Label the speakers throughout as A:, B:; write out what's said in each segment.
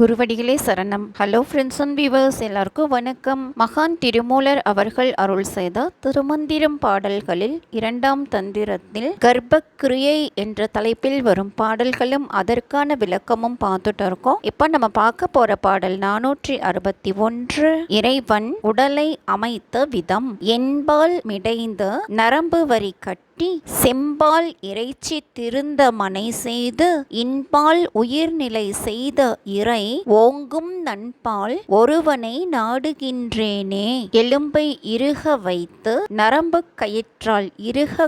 A: குருவடிகளே சரணம். Hello friends and viewers எல்லாருக்கும் வணக்கம். மகான் திருமூலர் அவர்கள் அருள் செய்த திருமந்திரம் பாடல்களில் இரண்டாம் தந்திரத்தில் கர்ப்பக்கிரியை என்ற தலைப்பில் வரும் பாடல்களும் அதற்கான விளக்கமும் பார்த்துட்டு இருக்கோம். இப்போ நம்ம பார்க்க போற பாடல் நானூற்றி அறுபத்தி ஒன்று. இறைவன் உடலை அமைத்த விதம். என்பால் மிடைந்த நரம்பு வரி கட்டி காட்டி செம்பால் இறைச்சி திருந்த மனை செய்து இன்பால் உயிர்நிலை செய்த இறை ஓங்கும் நண்பால் ஒருவனை நாடுகின்றேனே. எலும்பை இறுக வைத்து நரம்பு கயிற்றால் இறுக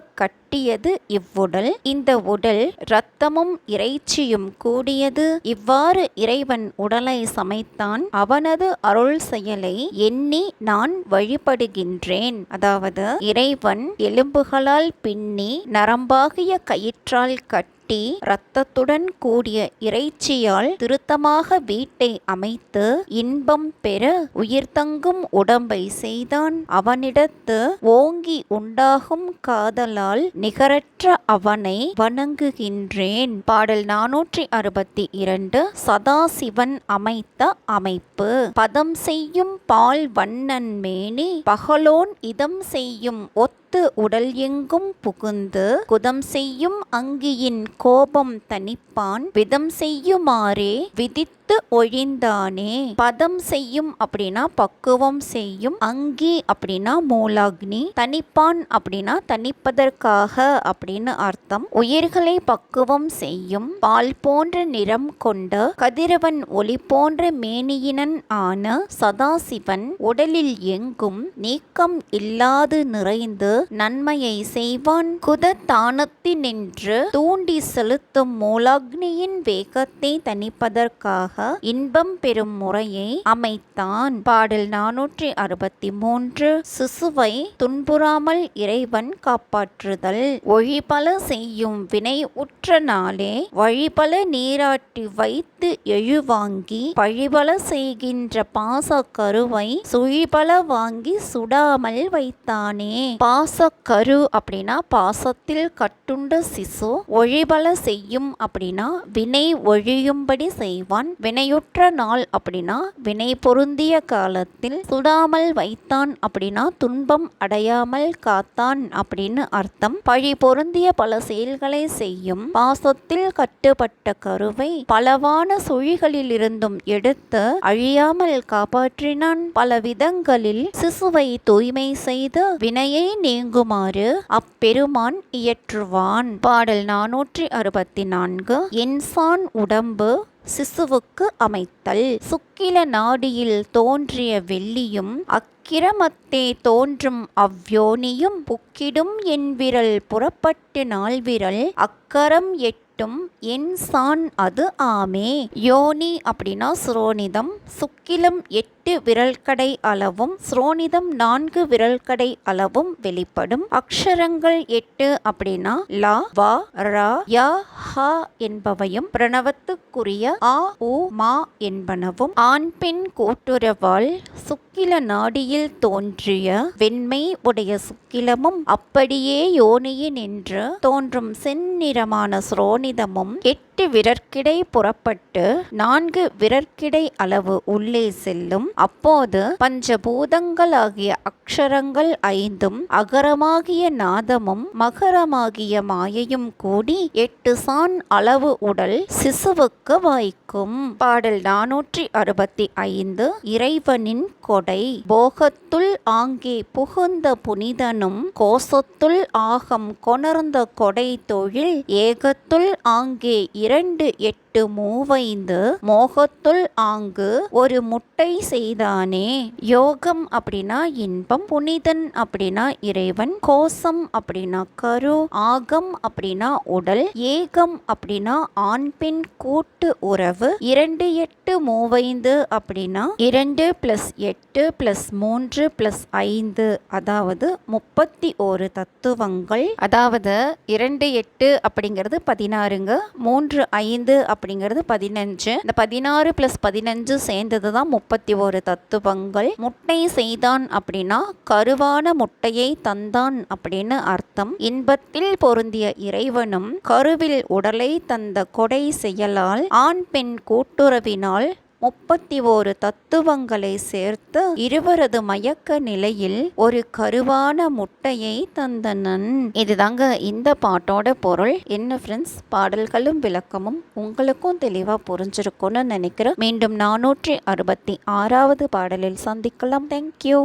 A: கட்டியது இவ்வுடல். இந்த உடல் இரத்தமும் இறைச்சியும் கூடியது. இவ்வாறு இறைவன் உடலை சமைத்தான். அவனது அருள் செயலை எண்ணி நான் வழிபடுகின்றேன். அதாவது இறைவன் எலும்புகளால் பின்னி நரம்பாகிய கயிற்றால் கட்டி இரத்தத்துடன் கூடிய இறைச்சியால் திருத்தமாக வீட்டை அமைத்து இன்பம் பெற உயிர்த்தங்கும் உடம்பை செய்தான். அவனிடத்து ஓங்கி உண்டாகும் காதலால் நிகரற்ற அவனை வணங்குகின்றேன். பாடல் நானூற்றி அறுபத்தி இரண்டு சதாசிவன் அமைத்த அமைப்பு. பதம் செய்யும் பால் வண்ணன் மேனி பகலோன் இதம் செய்யும் ஒத்த உடல் எங்கும் புகுந்து குதம் செய்யும் அங்கியின் கோபம் தனிப்பான் விதம் செய்யுமாறே விதித்து ஒழிந்தானே. பதம் செய்யும் அப்படின்னா பக்குவம் செய்யும். அங்கி அப்படின்னா மூலாக்னி. தனிப்பான் அப்படின்னா தனிப்பதற்காக அப்படின்னு அர்த்தம். உயிர்களை பக்குவம் செய்யும். பால் போன்ற நிறம் கொண்ட கதிரவன் ஒளி போன்ற மேனியினன் ஆன சதாசிவன் உடலில் எங்கும் நீக்கம் இல்லாது நிறைந்து நன்மையை செய்வான். குத தானத்தினின்று தூண்டி செலுத்தும் மூலாக்னியின் வேகத்தை தணிப்பதற்காக இன்பம் பெறும் முறையை அமைத்தான். பாடல் நானூற்றி அறுபத்தி மூன்று சிசுவை துன்புறாமல் இறைவன் காப்பாற்றுதல். ஒழிபல செய்யும் வினை உற்ற நாளே வழிபல நீராட்டி வைத்து எழுவாங்கி பழிபல செய்கின்ற பாச கருவை சுழிபல வாங்கி சுடாமல் வைத்தானே. பாச கரு அப்படின்னா பாசத்தில் கட்டுண்ட சிசு ஒழிபல செய்யும் அப்படின்னா வினை ஒழியும்படி செய்வான் வினையுற்ற நாள் அப்படின்னா வினை பொருந்திய காலத்தில் சுடாமல் வைத்தான் அப்படின்னா துன்பம் அடையாமல் காத்தான் அப்படின்னு அர்த்தம். பழி பொருந்திய பல செயல்களை செய்யும் பாசத்தில் கட்டுப்பட்ட கருவை பலவான சுழிகளிலிருந்தும் எடுத்து அழியாமல் காப்பாற்றினான். பல விதங்களில் சிசுவை தூய்மை செய்து வினையை நீங்குமாறு அப்பெருமான் இயற்றுவான். பாடல் நானூற்றி அறுபத்தி நான்கு என்சான் உடம்பு சிசுவுக்கு அமைத்தல். சுக்கில நாடியில் தோன்றிய வெள்ளியும் அக்கிரமத்தே தோன்றும் அவ்யோனியும் புக்கிடும் என் விரல் புறப்பட்டு நாள்விரல் அக்கரம் எட்டும் என் சான் அது ஆமே. யோனி அப்படின்னா சுரோனிதம் சுக்கிலம் எட்டு விரல்கடை அளவும் ஸ்ரோனிதம் நான்கு விரல்கடை அளவும் வெளிப்படும். அக்ஷரங்கள் எட்டு அப்படின்னா லா வா ரா யா ஹா என்பவையும் பிரணவத்துக்குரிய ஆ உ மா என்பனவும். ஆண் பெண் கூட்டுறவால் சுக்கில நாடியில் தோன்றிய வெண்மை உடைய சுக்கிலமும் அப்படியே யோனியின் என்று தோன்றும் செந்நிறமான ஸ்ரோனிதமும் எட்டு விரற்கிடை புறப்பட்டு நான்கு விரற்கிடை அளவு உள்ளே செல்லும். அப்போது பஞ்சபூதங்களாகிய அக்ஷரங்கள் ஐந்தும் அகரமாகிய நாதமும் மகரமாகிய மாயையும் கூடி எட்டு சான் அளவு உடல் சிசுவுக்கு வாய்க்கும். பாடல் நானூற்றி அறுபத்தி ஐந்து இறைவனின் கொடை. போகத்துள் ஆங்கே புகுந்த புனிதனும் கோசத்துள் ஆகம் கொணர்ந்த கொடை தொழில். ஏகத்துள் ஆங்கே இரண்டு எட்டு மூவைந்து மோகத்துள் ஆங்கு ஒரு முட்டை செய்தானே. யோகம் அப்படின்னா இன்பம் புனிதன் அப்படின்னா இறைவன் கோசம் அப்படின்னா கரு ஆகம் அப்படின்னா உடல். ஏகம் அப்படின்னா ஆண் பெண் கூட்டு உறவு. இரண்டு எட்டு மூவைந்து அப்படின்னா இரண்டு பிளஸ் எட்டு பிளஸ் மூன்று பிளஸ் ஐந்து அதாவது முப்பத்தி ஒரு தத்துவங்கள். அதாவது இரண்டு எட்டு அப்படிங்கிறது பதினாறுங்க மூன்று ஐந்து அப்படிங்கிறது பதினஞ்சு. இந்த பதினாறு பிளஸ் பதினஞ்சு சேர்ந்தது தான் முப்பத்தி ஒரு தத்துவங்கள். முட்டை செய்தான் அப்படின்னா கருவான முட்டையை தந்தான் அப்படின்னு அர்த்தம். இன்பத்தில் பொருந்திய இறைவனும் கருவில் உடலை தந்த கொடை செயலால் ஆண் பெண் என் கூட்டுறவினால் முப்பத்தி ஓரு தத்துவங்களை சேர்த்து இருவரது மயக்க நிலையில் ஒரு கருவான முட்டையை தந்தனன். இதுதாங்க இந்த பாட்டோட பொருள். என்ன ஃப்ரெண்ட்ஸ் பாடல்களும் விளக்கமும் உங்களுக்கும் தெளிவாக புரிஞ்சிருக்கும்னு நினைக்கிறேன். மீண்டும் நானூற்றி அறுபத்தி ஆறாவது பாடலில் சந்திக்கலாம். தேங்க்யூ